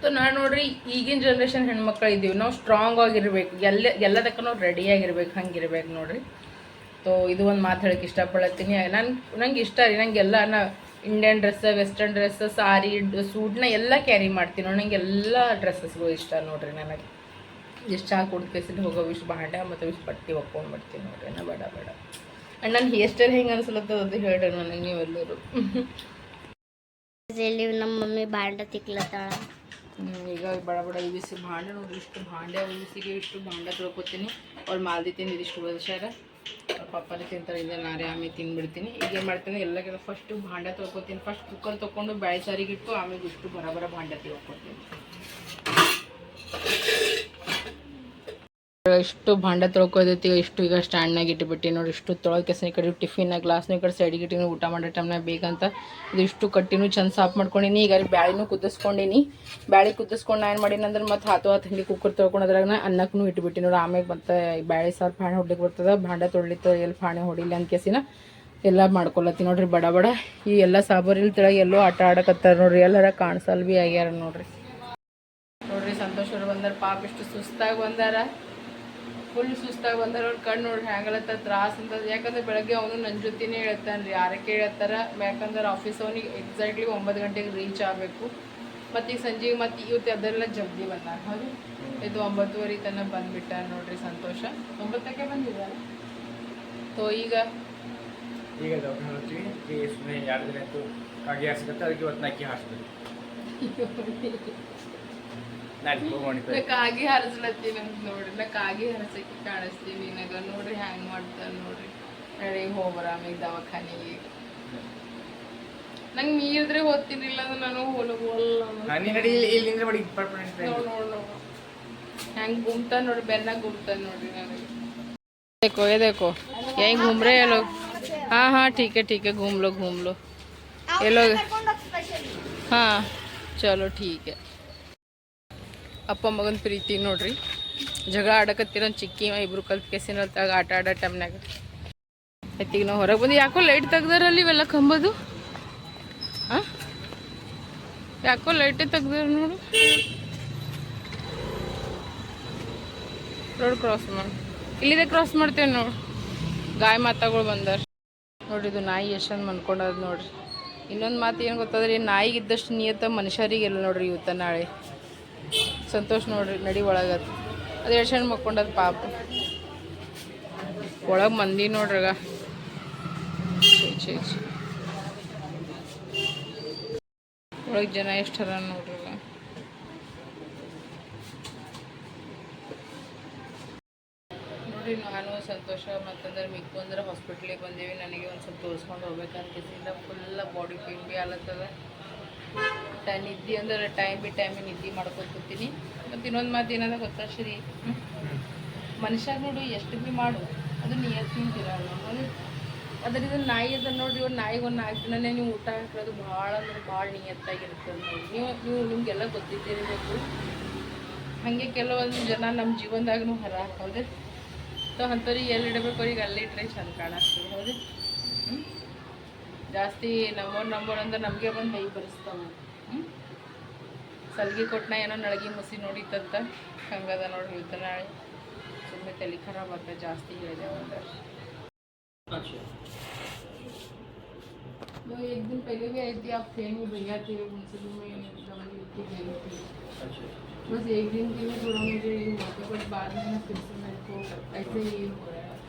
ಸೊ ನಾನು ನೋಡ್ರಿ, ಈಗಿನ ಜನ್ರೇಷನ್ ಹೆಣ್ಮಕ್ಳು ಇದ್ದೀವಿ. ನಾವು ಸ್ಟ್ರಾಂಗ್ ಆಗಿರ್ಬೇಕು. ಎಲ್ಲ, ಎಲ್ಲದಕ್ಕೂ ನಾವು ರೆಡಿಯಾಗಿರ್ಬೇಕು ಹಂಗಿರ್ಬೇಕು ನೋಡ್ರಿ. ಸೊ ಇದು ಒಂದು ಮಾತು ಹೇಳಕ್ಕೆ ಇಷ್ಟಪಡತ್ತೀನಿ ನಾನು ನಂಗೆ ಇಷ್ಟ ರೀ. ನಂಗೆ ಎಲ್ಲ ನಾ Indian dress western dress sari ಸೂಟ್ನ ಎಲ್ಲ ಕ್ಯಾರಿ ಮಾಡ್ತೀನಿ. ನೋಡಿ ನಂಗೆ ಎಲ್ಲ ಡ್ರೆಸ್ಸಸ್ಗಳು ಇಷ್ಟ ನೋಡ್ರಿ ನನಗೆ. ಎಷ್ಟು ಚಹಾ ಕುಡ್ದು ಹೋಗೋ ಇಷ್ಟು ಬಾಂಡೆ ಮತ್ತು ಇಷ್ಟು ಬಟ್ಟೆ ಒಪ್ಕೊಂಡು ಮಾಡ್ತೀನಿ ನೋಡ್ರಿ. ನಾ ಬೇಡ ಬೇಡ. ಆ್ಯಂಡ್ ನನ್ನ ಹೇರ್ ಸ್ಟೈಲ್ ಹೆಂಗೆ ಅನ್ಸಲತ್ತದ ಅದು ಹೇಳ್ರಿ ನನಗೆ ನೀವೆಲ್ಲರೂ ನಮ್ಮ ಮಮ್ಮಿ ಬಾಂಡ ತಿಕ್ಲತ್ತಾಳ. ಈಗ ಬಡ ಬಡ ಇವಿಸಿ ಭಾಂಡೆ ನೋಡ್ರಿ ಇಷ್ಟು ಭಾಂಡೆ ಇವಿಸಿಗೆ ಇಷ್ಟು ಭಾಂಡೆ ತೊಳ್ಕೊತೀನಿ. ಅವ್ರು ಮಾಲ್ದಿ ತಿಂದಿದ್ದು ಇದಿಷ್ಟು ಉಳಿಸ್ಯಾರ ಪಪ್ಪನೇ ತಿಂತಾರೆ ಇಲ್ಲ ನಾರೇ ಆಮೇಲೆ ತಿಂದ್ಬಿಡ್ತೀನಿ ಈಗ ಏನು ಮಾಡ್ತೀನಿ ಎಲ್ಲ ಕೆಲಸ ಫಸ್ಟು ಭಾಂಡೆ ತೊಳ್ಕೊತೀನಿ. ಫಸ್ಟ್ ಕುಕ್ಕರ್ ತೊಗೊಂಡು ಬ್ಯಾಳೆ ಸಾರಿಗೆ ಇಟ್ಟು, ಆಮೇಲೆ ಇಷ್ಟು ಬರ ಬರ ಭಾಂಡೆ ತೊಳ್ಕೊತೀನಿ. ಇಷ್ಟು ಭಾಂಡ ತೊಳ್ಕೊದೈತಿ ಇಷ್ಟು ಈಗ ಸ್ಟ್ಯಾಂಡ್ನಾಗ ಇಟ್ಬಿಟ್ಟು ನೋಡಿ, ಇಷ್ಟು ತೊಳೆದ ಕೆಸ ಈ ಕಡೆ ಟಿಫಿನ್ ಗ್ಲಾಸ್ನ ಈ ಕಡೆ ಸೈಡಿಗೆ ಇಟ್ಟಿನಿ, ಊಟ ಮಾಡೋ ಟೈಮ್ನಾಗ ಬೇಕಂತ ಇದು ಇಷ್ಟು ಕಟ್ಟಿನೂ ಚಂದ ಸಾಫ್ ಮಾಡ್ಕೊಂಡಿನಿ, ಈಗ ಬ್ಯಾಳಿನೂ ಕುದಿಸ್ಕೊಂಡಿನಿ. ಬ್ಯಾಳಿ ಕುದಿಸ್ಕೊಂಡು ನಾ ಏನು ಮಾಡೀನಿ ಅಂದ್ರೆ ಮತ್ತೆ ಹಾತು ಹಾತು ಹಿಂಗೆ ಕುಕ್ಕರ್ ತೊಳ್ಕೊಂಡು ಅದ್ರಾಗ ನಾ ಅನ್ನಕ್ಕೂ ಇಟ್ಬಿಟ್ಟು ನೋಡಿ ಆಮೇಲೆ ಮತ್ತೆ ಬ್ಯಾಳಿ ಸಾರು ಫಾಣೆ ಹೊಡ್ಲಿಕ್ಕೆ ಬರ್ತದ, ಭಾಂಡ ತೊಳಿತ ಎಲ್ಲಿ ಫಾಣೆ ಹೊಡಿಲ್ಲ ಅಂತ ಕೇಸಿನ ಎಲ್ಲ ಮಾಡ್ಕೊಳತ್ತೀನಿ ನೋಡ್ರಿ ಬಡ ಬಡ. ಈ ಎಲ್ಲ ಸಾಬಾರಿಲ್ ತೆಳಗೆ ಎಲ್ಲೋ ಆಟ ಆಡಕತ್ತಾರ ನೋಡ್ರಿ, ಎಲ್ಲರ ಕಾಣಿಸಲ್ ಭೀ ಆಗ್ಯಾರ ನೋಡ್ರಿ. ನೋಡ್ರಿ, ಸಂತೋಷ್ ಅವ್ರು ಬಂದಾರ, ಪಾಪ ಇಷ್ಟು ಸುಸ್ತಾಗಿ ಬಂದಾರ. ಫುಲ್ ಸುಸ್ತಾಗಿ ಬಂದಾರ ಅವ್ರ ಕಣ್ಣು ನೋಡಿ ಹ್ಯಾಂಗಲತ್ತ ತ್ರಾಸ ಅಂತ ಯಾಕಂದ್ರೆ ಬೆಳಗ್ಗೆ ಅವನು ನನ್ನ ಜೊತೆನೇ ಹೇಳ್ತಾನೆ ರೀ ಯಾರಕ್ಕೆ ಹೇಳ್ತಾರ ಯಾಕಂದ್ರೆ ಆಫೀಸ್ ಅವನಿಗೆ ಎಕ್ಸಾಕ್ಟ್ಲಿ ಒಂಬತ್ತು ಗಂಟೆಗೆ ರೀಚ್ ಆಗಬೇಕು. ಮತ್ತು ಈಗ ಸಂಜೆಗೆ ಮತ್ತು ಇವತ್ತು ಅದೆಲ್ಲ ಜಲ್ದಿ ಬಂದ ಹೌದು. ಇದು ಒಂಬತ್ತುವರೆ ತನಕ ಬಂದುಬಿಟ್ಟ ನೋಡ್ರಿ ಸಂತೋಷ. ಒಂಬತ್ತಕ್ಕೆ ಬಂದಿದ್ದಾರೆ? ತೋ ಈಗ? ಈಗ ಸುಮ್ಮನೆ ಎರಡು ದಿನ ಆಯ್ತು. ಕಾಗೆ ಹಾರಿಸುತ್ತೆ ಅದಕ್ಕೆ ಇವತ್ತು ನಾ ಹೋಗ್ಕೊಂಡಿದ್ದೆ ಕಾಗಿ ಹರಸ್ಲತ್ತೀನಿ ಅಂತ ನೋಡ್ರಿ ನಾ ಕಾಗಿ ಹರಸಕ್ಕೆ ಕಾಣಿಸ್ತೀನಿ ನನಗ ನೋಡ್ರಿ ಹ್ಯಾಂಗ್ ಮಾಡ್ತಾರ ನೋಡ್ರಿ ನಡಿ ಹೋಗ್ಬರ ಆಮೇಲೆ ದವಾಖಾನೆಗೆ ನಂಗೆ ಮೀರಿದ್ರೆ ಓದ್ತೀನಿ ಇಲ್ಲ ಅಂದ್ರೆ ನಾನು ಹೋಲಗೋಲ್ಲ ನಾನು ನಡಿ ಇಲ್ಲಿ ಇಲ್ಲಿಂದ ಮಾಡಿ ಪರ್ಪನೆಂಟ್ ನೋಡ್ ನೋಡ್ ನೋಡ್ ಹೆಂಗ್ ಗುಮ್ತಾ ನೋಡ್ರಿ ಬೆನ್ನಾಗ ಗುಮ್ತಾ ನೋಡ್ರಿ ನನಗೆ देखो ये देखो यही घूम रहे हैं लोग हाँ हाँ ठीक है ठीक है घूम लो घूम लो ये लोग ಹಾಂ ಚಲೋ ಠೀಕ್ ಅಪ್ಪ ಮಗನ ಪ್ರೀತಿ ನೋಡ್ರಿ. ಜಗಳ ಆಡಕತ್ತಿರ ಚಿಕ್ಕಿ ಇಬ್ರು ಕಲ್ತ್ ಕೆಸಿನ ತಾಗ ಆಟ ಆಡೋ ಟೈಮ್ನಾಗ ಆಯ್ತೀಗ ನಾವು ಹೊರಗೆ ಬಂದು ಯಾಕೋ ಲೈಟ್ ತೆಗ್ದಾರಲ್ಲಿ ಇವೆಲ್ಲ ಕಂಬದು? ಹಾಂ ಯಾಕೋ ಲೈಟೇ ತೆಗ್ದಾರ ನೋಡು. ರೋಡ್ ಕ್ರಾಸ್ ಮಾಡಿ, ಇಲ್ಲಿದೆ ಕ್ರಾಸ್ ಮಾಡ್ತೇವೆ ನೋಡು. ಗಾಯ ಮಾತಾಗಳು ಬಂದಾರ. ನೋಡ್ರಿ, ಇದು ನಾಯಿ ಎಷ್ಟೊಂದು ಮನ್ಕೊಂಡದ್ ನೋಡ್ರಿ. ಇನ್ನೊಂದು ಮಾತು ಏನು ಗೊತ್ತದ್ರಿ, ನಾಯಿಗೆ ಇದ್ದಷ್ಟು ನಿಯತ್ತ ಮನುಷ್ಯರಿಗೆಲ್ಲ ನೋಡ್ರಿ ಇವತ್ತ ನಾಳೆ. ಸಂತೋಷ್ ನೋಡ್ರಿ, ನಡಿ ಒಳಗದ ಅದು. ಎಷ್ಟೊಂದು ಮಕ್ಕೊಂಡದ ಪಾಪ. ಒಳಗೆ ಮಂದಿ ನೋಡ್ರಗ ಒಳಗೆ ಜನ ಎಷ್ಟು ನೋಡ್ರಗ ನೋಡ್ರಿ ನಾನು, ಸಂತೋಷ ಮತ್ತಂದ್ರೆ ಮಿಕ್ಕು ಅಂದ್ರೆ ಹಾಸ್ಪಿಟ್ಲಿಗೆ ಬಂದೀವಿ. ನನಗೆ ಒಂದು ಸ್ವಲ್ಪ ತೋರಿಸ್ಕೊಂಡು ಹೋಗ್ಬೇಕಂತಿದ್ದ ಫುಲ್ಲ ಬಾಡಿ ಪೇನ್ ಭೀ ಆಲತ್ತದ. ಟ ನಿದ್ದೆ ಅಂದ್ರೆ ಟೈಮ್ ಬಿ ಟೈಮ್ ನಿದ್ದೆ ಮಾಡ್ಕೊತ ಕೂತೀನಿ. ಮತ್ತು ಇನ್ನೊಂದು ಮಾತು ಏನಂದ್ರೆ ಗೊತ್ತಾ ಶ್ರೀ? ಮನುಷ್ಯ ನೋಡು ಎಷ್ಟು ಭೀ ಮಾಡು, ಅದು ಅದು ಅದರಿಂದ ನಾಯಿ ಅದ ನೋಡ್ರಿ, ಇವ್ರು ನಾಯಿಗೆ ಒಂದು ನಾಲ್ಕು ದಿನನೇ ನೀವು ಊಟ ಹಾಕಿರೋದು ಭಾಳ ಅಂದ್ರೆ ಭಾಳ ನಿಯತ್ತಾಗಿರ್ತದೆ ನೋಡಿ ನೀವು ನೀವು ನಿಮಗೆಲ್ಲ ಗೊತ್ತಿದ್ದೀರಿ ಬೇಕು ಹಾಗೆ ಕೆಲವೊಂದು ಜನ ನಮ್ಮ ಜೀವನದಾಗೂ ಹೊರ ಹಾಕೋದು. ಸೊ ಅಂಥವ್ರಿಗೆ ಎಲ್ಲಿ ಇಡಬೇಕು ಅವ್ರಿಗೆ ಅಲ್ಲಿ ಇಟ್ಟರೆ ಚಂದ ಕಾಣಿಸ್ತದೆ ಹೌದು. ಜಾಸ್ತಿ ನಂಬೋರ್ ನಂಬೋರ್ ಅಂದ್ರೆ ನಮಗೆ ಬಂದು ಕೈ ಬರೆಸ್ತಾವೆ ಸಲ್ಗಿ ಕೊಟ್ಟನ ಏನೋ ನಳಗಿ ಮುಸಿ ನೋಡಿತ್ತಂತ ಹಂಗದ ನೋಡಿ ಹೇಳ್ತಾನೆ ನಾಳೆ ಸುಮ್ಮನೆ ತಲೆ ಖರಾಬ್ ಆಗ್ತದೆ ಜಾಸ್ತಿ ಹೇಳಿದೆ ಅಂದ್ರೆ वो एक दिन पहले भी आई थी आप थे नहीं भैया थे उनसे भी मैं दवा लेके गई थी बस एक दिन के लिए थोड़ा मुझे ये हुआ था बट बाद में ना फिर से मेरे को ऐसे ही हो रहा है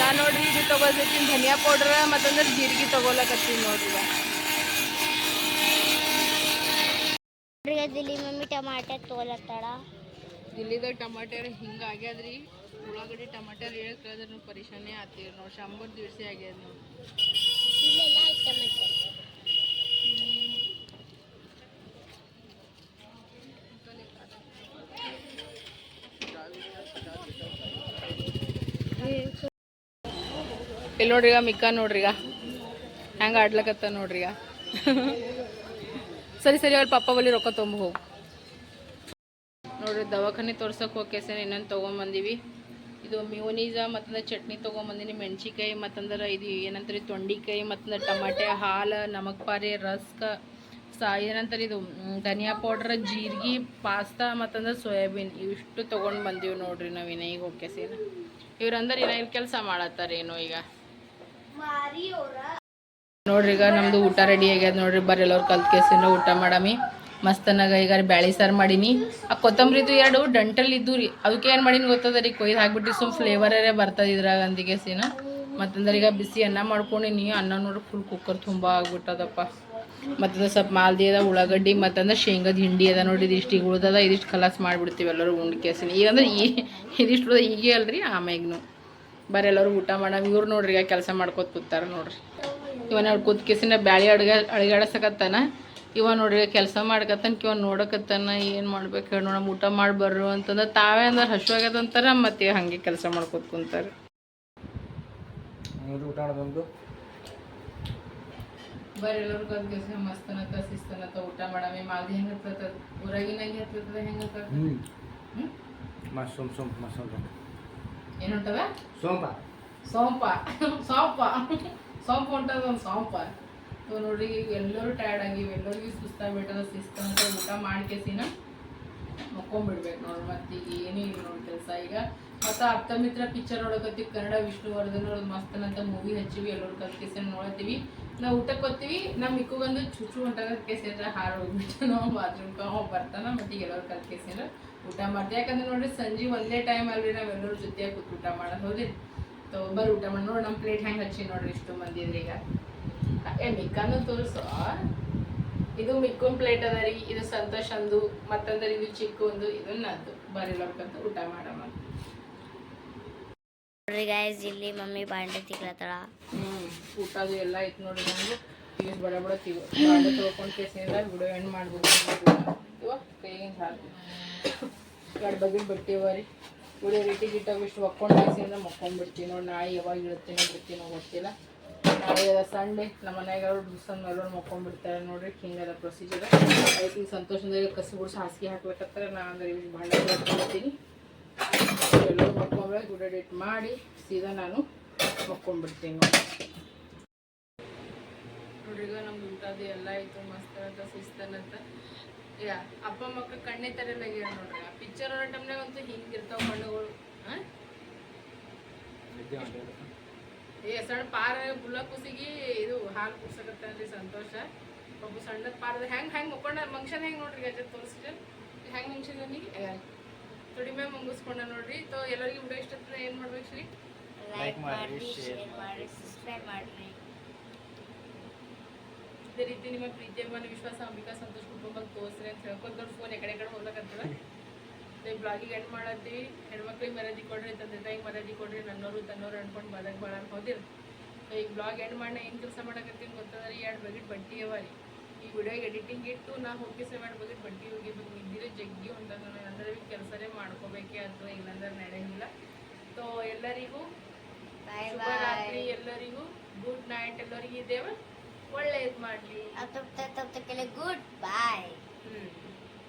ನಾನು ನೋಡ್ರಿ ಇದು ತಗೋತೀನಿ ಧನಿಯಾ ಪೌಡ್ರ್ ಮತ್ತಂದ್ರೆ ಜೀರಿಗೆ ತಗೊಳಕತ್ತೀನಿ ನೋಡ್ರಿ ದಿಲ್ಲಿ ಮಮ್ಮಿ ಟಮಾಟೆ ತೋಲತ್ತಾಳ. ದಿಲ್ಲಿದ ಟಮಾಟರ್ ಹಿಂಗೆ ಆಗ್ಯಾದ್ರಿ. ಉಳ್ಳಾಗಡ್ಡಿ ಟಮಾಟೆ ಹೇಳಿ ಕೇಳಿದ್ರೆ ಪರೇಶಾನಿ ಆತೀವಿ ನಾವು ಶಂಬರ್ ದಿವಸ ಆಗ್ಯದ ಇಲ್ಲೆಲ್ಲ ಐತೆ ಇಲ್ಲಿ ನೋಡ್ರಿ ಈಗ ಮಿಕ್ಕ ನೋಡ್ರಿಗ. ಹೆಂಗೆ ಆಡ್ಲಕತ್ತ ನೋಡ್ರಿಗ. ಸರಿ ಸರಿ ಅವ್ರ ಪಪ್ಪ ಬಳಿ ರೊಕ್ಕ ತೊಗೊಂಬ ಹೋಗು. ನೋಡ್ರಿ, ದವಾಖಾನೆ ತೋರ್ಸಕ್ಕೆ ಹೋಗ್ಕೇಸೇನೆ ಇನ್ನೊಂದು ತೊಗೊಂಬಂದೀವಿ. ಇದು ಮ್ಯೂನೀಸ ಮತ್ತಂದ್ರೆ ಚಟ್ನಿ ತೊಗೊಂಬಂದಿನಿ ಮೆಣಸಿಕಾಯಿ ಮತ್ತಂದ್ರೆ ಇದು ಏನಂತಾರೆ ತೊಂಡಿಕಾಯಿ ಮತ್ತಂದ್ರೆ ಟಮಾಟೆ, ಹಾಲು, ನಮಕ್ ಪಾರಿ, ರಸ್ಕ, ಸಾ ಏನಂತಾರೆ ಇದು ಧನಿಯಾ ಪೌಡ್ರ್, ಜೀರಿಗೆ, ಪಾಸ್ತಾ ಮತ್ತಂದ್ರೆ ಸೋಯಾಬೀನ್ ಇವಿಷ್ಟು ತೊಗೊಂಡು ಬಂದೀವಿ ನೋಡ್ರಿ ನಾವು ಇನ್ನ ಈಗ ಹೋಗ್ಕೇಸೇನ ಇವ್ರಂದ್ರೆ ಇನ್ನ ಇಲ್ಲಿ ಕೆಲಸ ಮಾಡತ್ತಾರೇನೋ ಈಗ. ನೋಡ್ರಿ, ಈಗ ನಮ್ದು ಊಟ ರೆಡಿ ಆಗ್ಯದ ನೋಡ್ರಿ. ಬರೀ ಎಲ್ಲರೂ ಕಲ್ತ್ ಕೇಸಿಂದ ಊಟ ಮಾಡಮಿ. ಮಸ್ತನಾಗ ಈಗ ಬ್ಯಾಳಿ ಸಾರು ಮಾಡೀನಿ. ಆ ಕೊತ್ತಂಬರಿದು ಎರಡು ಡಂಟಲ್ ಇದ್ದು ರೀ. ಅದಕ್ಕೆ ಏನು ಮಾಡೀನಿ ಗೊತ್ತದ ರೀ? ಕೊಯ್ದು ಹಾಕ್ಬಿಟ್ಟು ಸುಮ್ ಫ್ಲೇವರೇ ಬರ್ತದ ಇದ್ರಾಗ ಅಂದಿಗೆಸಿನ ಮತ್ತಂದ್ರೆ ಈಗ ಬಿಸಿ ಅನ್ನ ಮಾಡ್ಕೊಂಡಿನಿ. ಅನ್ನ ನೋಡ್ರಿ ಫುಲ್ ಕುಕ್ಕರ್ ತುಂಬ ಆಗ್ಬಿಟ್ಟದಪ್ಪ. ಮತ್ತಂದ್ರೆ ಸ್ವಲ್ಪ ಮಾಲ್ದಿ ಅದ, ಉಳ್ಳಾಗಡ್ಡಿ, ಮತ್ತಂದ್ರೆ ಶೇಂಗದ ಹಿಂಡಿ ಅದ ನೋಡಿ ಇದಿಷ್ಟು ಈಗ ಉಳ್ದದ ಇದಿಷ್ಟು ಖಲಾಸ್ ಮಾಡಿಬಿಡ್ತೀವಿ ಎಲ್ಲರೂ ಉಂಡ್ ಕೇಸಿನ ಈಗ ಅಂದ್ರೆ ಈ ಇದಿಷ್ಟು ಈಗೇ ಅಲ್ರಿ ಆಮ್ಯಾಗ್ನು. ಬರೀ ಎಲ್ಲರೂ ಊಟ ಮಾಡಮ್. ಇವ್ರು ನೋಡ್ರಿ ಈಗ ಕೆಲಸ ಮಾಡ್ಕೊತ ಕೂತಾರ ನೋಡ್ರಿ. ಇವನ್ ನೋಡಿ ಕೂತ್ ಕೇಸಿನ ಬ್ಯಾಳಿ ಅಡ್ಗ ಅಡಿಗಾಡಸಕತ್ತಾನ. ಇವ ನೋಡ್ರಿ ಕೆಲಸ ಮಾಡ್ಕತ್ತಾನ ಇವ ನೋಡಕತ್ತಾನ ಏನು ಮಾಡ್ಬೇಕು ಹೇಳಿ ನೋಡಮ್ ಊಟ ಮಾಡಿ ಬರ್ರು ಅಂತಂದ್ರೆ ತಾವೇ ಅಂದ್ರೆ ಹಶ್ವಾಗ್ಯದ ಅಂತಾರ ಮತ್ತೆ ಹಂಗೆ ಕೆಲಸ ಮಾಡ್ಕೊತ ಕುಂತಾರ. ಬರ್ರಿ ಎಲ್ಲರೂ ಕಲ್ತ್ ಕೇಸಿನ ಮಸ್ತನತ್ತ ಶಿಸ್ತನತ್ತ ಊಟ ಮಾಡಮಿ ಮಾಲ್ದಿ ಹೆಂಗೆ ಹತ್ತದ ಊರಾಗಿನ ಹೆಂಗೆ ಹತ್ತದ ಹೆಂಗೆ ಹತ್ತದ ಸೋಂಪು ಏನು ಸೋಂಪ. ಸೋಂಪ ಸೋಂಪ. ಸೋಂಪು ಹೊಂಟದ ಒಂದು ಸೊಂಪ. ಸೊ ನೋಡ್ರಿ, ಈಗ ಎಲ್ಲರೂ ಟಯರ್ಡ್ ಆಗಿವಿ, ಎಲ್ಲರಿಗೂ ಸುಸ್ತಾಗ್ಬಿಟ್ಟದ ಶಿಸ್ತು ಅಂತ ಊಟ ಮಾಡ್ಕೇಸಿನ ಮಕ್ಕೊಂಬಿಡ್ಬೇಕು ನೋಡ್ರಿ ಮತ್ತೆ ಈಗ ಏನೂ ಇಲ್ಲ ನೋಡಿ ಕೆಲಸ. ಈಗ ಮತ್ತು ಅಪ್ತಮಿತ್ರ ಪಿಕ್ಚರ್ ನೋಡಕತ್ತೀವಿ, ಕನ್ನಡ ವಿಷ್ಣುವರ್ಧನ್ ಅವ್ರದ್ದು ಮಸ್ತನಂತ ಮೂವಿ ಹಚ್ಚಿವಿ, ಎಲ್ಲರೂ ಕಲ್ಕೇಸಿನ ನೋಡತ್ತೀವಿ. ನಾವು ಊಟಕ್ಕೆ ಹೋಗ್ತೀವಿ ನಮ್ಮ ಮಿಕ್ಕು ಬಂದು ಚುಚ್ಚು ಹೊಂಟಾಗ ಕೇಸಿಂದ ಹಾರು ಹೋಗ್ಬಿಟ್ಟು ನಾವು ಬಾತ್ರೂಮ್ಗೆ ಅವ ಬರ್ತಾನ, ಮತ್ತೆ ಎಲ್ಲರೂ ಕೇಸಿನ ಊಟ ಮಾಡ್ತೀವಿ. ಯಾಕಂದ್ರೆ ನೋಡ್ರಿ, ಸಂಜೆ ಒಂದೇ ಟೈಮ್ ಅಲ್ರಿ ನಾವೆಲ್ಲರೂ ಜೊತೆಯಾಗಿ ಕೂತು ಊಟ ಮಾಡೋದು. ಹೌದಿಲ್ಲ ತೊ ಬರ್ರಿ ಊಟ ಮಾಡಿ ನೋಡಿ ನಮ್ಮ ಪ್ಲೇಟ್ ಹೆಂಗೆ ಹಚ್ಚಿ ನೋಡ್ರಿ ಇಷ್ಟು ಮಂದಿ ಈಗ. ಏ ಮಿಕ್ಕನ್ನು ತೋರಿಸು. ಇದು ಮಿಕ್ಕೊಂದು ಪ್ಲೇಟ್ ಅದ ರೀ. ಇದು ಸಂತೋಷ್ ಅಂದು ಮತ್ತಂದ್ರೆ ಇದು ಚಿಕ್ಕ ಒಂದು ಇದನ್ನ ನಂದು ಬರೀ ಲೋಡ್ಕಂತ ಊಟ ಮಾಡಮ್ಮ ನೋಡ್ರಿ ಗಾಯ್ಸ್ ಇಲ್ಲಿ ಮಮ್ಮಿ ಬಾಂಡೆ ತಿಕ್ಲತ್ತಾಳ. ಹ್ಮ್ ಊಟದು ಎಲ್ಲ ಐತೆ ನೋಡಿ ನಮ್ದು. ಈಗ ಬಡ ಬಡ ತೀವ ಬಾಂಡೆ ತೊಳ್ಕೊಂಡು ಕೇಸಿಂದ ಬಿಡೋ ಹೆಣ್ಣು ಮಾಡ್ಬೋದು. ಇವ ಕೈಗಿಂದ ಹಾಕಿ ಎರಡು ಬಟ್ಟೆ ಬಿಡೋ ರೀತಿ ಗಿಟ್ಟಾಗ ಇಷ್ಟು ಒಕ್ಕೊಂಡು ಹಾಕ್ಸಿಂದ ಮಕ್ಕೊಂಡ್ಬಿಡ್ತೀವಿ ನೋಡಿ, ನಾಯಿ ಯಾವಾಗ ಇಳುತ್ತೀನೋ ಬಿಡ್ತೀನೋ ಗೊತ್ತಿಲ್ಲ. ನಾಳೆ ಸಂಡೇ, ನಮ್ಮ ಮನ್ಯಾಗ ಡಿಸನ್ ಎಲ್ಲರೂ ಮಕ್ಕೊಂಡ್ಬಿಡ್ತಾರೆ ನೋಡ್ರಿ ಹಿಂಗೆಲ್ಲ ಪ್ರೊಸೀಜರ್ ಅದಕ್ಕೆ ಸಂತೋಷದಾಗ ಕಸಿ ಬಿಡಿಸಿ ಹಾಸಿಗೆ ಹಾಕ್ಬೇಕತ್ತಾರೆ ನಾ ಅಂದ್ರೆ ಇವ್ರಿಗೆ ಭಾಳ ತೊಳ್ಕೊಂಡ್ಬಿಡ್ತೀನಿ ಎಲ್ಲರೂ ಮಕ್ಕೊಂಡ್ರೆ ಗುಡ್ ಎಡಿಟ್ ಮಾಡಿ ಸೀದಾ ನಾನು ಮಕ್ಕೊಂಡ್ಬಿಡ್ತೀನಿ ನೋಡಿ ನೋಡ್ರಿ, ಈಗ ನಮ್ದು ಊಟದು ಎಲ್ಲ ಇತ್ತು ಮಸ್ತ್ ಅಂತ ಶಿಸ್ತನಂತ ಯಾ ಅಪ್ಪ ಮಕ್ಕಳು ಕಣ್ಣೆ ಆಗ್ಯಾರ ನೋಡ್ರಿ. ಆ ಪಿಕ್ಚರ್ ನೋಡೋ ಟೈಮ್ನಾಗ ಅಂತೂ ಹಿಂಗಿರ್ತಾವ ಕಣ್ಣುಗಳು. ಏ, ಸಣ್ಣ ಪಾರ ಬುಲ್ಲ ಕುಸಿಗಿ ಇದು ಹಾಲು ಕುಡ್ಸಕತ್ತಾನ್ರಿ ಸಂತೋಷ. ಒಬ್ಬ ಸಣ್ಣ ಪಾರದ ಹೆಂಗ್ ಹೆಂಗ್ ಮುಕ್ಕೊಂಡ ಮಂಕ್ಷನ್ ಹೆಂಗ್ ನೋಡ್ರಿ ಗಜ ತೋರಿಸಿದ್ರೆ? ಹೆಂಗ್ ಅವನಿಗೆ ತುಡಿಮೆ ಮುಂಗಿಸ್ಕೊಂಡ ನೋಡ್ರಿ. ತೋ, ಎಲ್ಲರಿಗೂ ವಿಡಿಯೋ ಇಷ್ಟ ಏನ್ ಮಾಡ್ಬೇಕು ಲೈಕ್ ಮಾಡ್ರಿ ಶೇರ್ ಮಾಡಿ ಸಬ್ಸ್ಕ್ರೈಬ್ ಮಾಡ್ರಿ. ಇದೇ ರೀತಿ ನಿಮ್ಮ ಪ್ರೀತಿ ಅಭಿಮಾನ ವಿಶ್ವಾಸ ಅಂಬಿಕಾ ಸಂತೋಷ್ ಕುಟುಂಬಕ್ಕೆ ತೋರಿಸ್ರಿ ಅಂತ ಹೇಳ್ಕೊಂಡು ದೊಡ್ಡ ಫೋನ್ ಎಕಡೆ ಕಡೆ ಹೋಗ್ಲಕತ್ತದ? ನೀವು ಬ್ಲಾಗಿಗೆ ಎಂಡ್ ಮಾಡತ್ತೀವಿ ಹೆಣ್ಮಕ್ಳಿಗೆ ಮರ್ಯಾದೆ ಕೊಡ್ರಿ ತಂದೆ ತಾಯಿಗೆ ಮರ್ಯಾದೆ ಕೊಡ್ರಿ ನನ್ನೋರು ತನ್ನೋರು ಅನ್ಕೊಂಡು ಬದಕ್ ಬಾಳ ಹೋದಿರಿ. ಈಗ ಬ್ಲಾಗ್ ಎಂಡ್ ಮಾಡಿ ಏನು ಕೆಲಸ ಮಾಡಕತ್ತೀನಿ ಗೊತ್ತಂದ್ರೆ ಎರಡು ಬಗೆಟ್ ಬಟ್ಟಿ ಅವ ರೀ. ಈ ವಿಡಿಯೋಗೆ ಎಡಿಟಿಂಗ್ ಇಟ್ಟು ನಾ ಹೋಗಿ ಸೇ ಮಾಡಿ ಬಗೆಟ್ ಬಟ್ಟಿ ಹೋಗಿದ್ದು ನಿದ್ದಿರೆ ಜಗ್ಗಿ ಹೊಂಟದ ಅಂದ್ರೆ ಕೆಲಸನೇ ಮಾಡ್ಕೋಬೇಕೇ ಅಥವಾ ಇಲ್ಲಾಂದ್ರೆ ನಡೆಯಂಗಿಲ್ಲ. ಸೊ ಎಲ್ಲರಿಗೂ ಶುಭರಾತ್ರಿ ಎಲ್ಲರಿಗೂ. ಗುಡ್ ನೈಟ್ ಎಲ್ಲರಿಗೂ ದೇವ ಒಳ್ಳೇದು ಮಾಡಲಿ. ತಪ್ಪ ತಪ್ಪ ಗುಡ್ ಬಾಯ್ ಹ್ಮ್.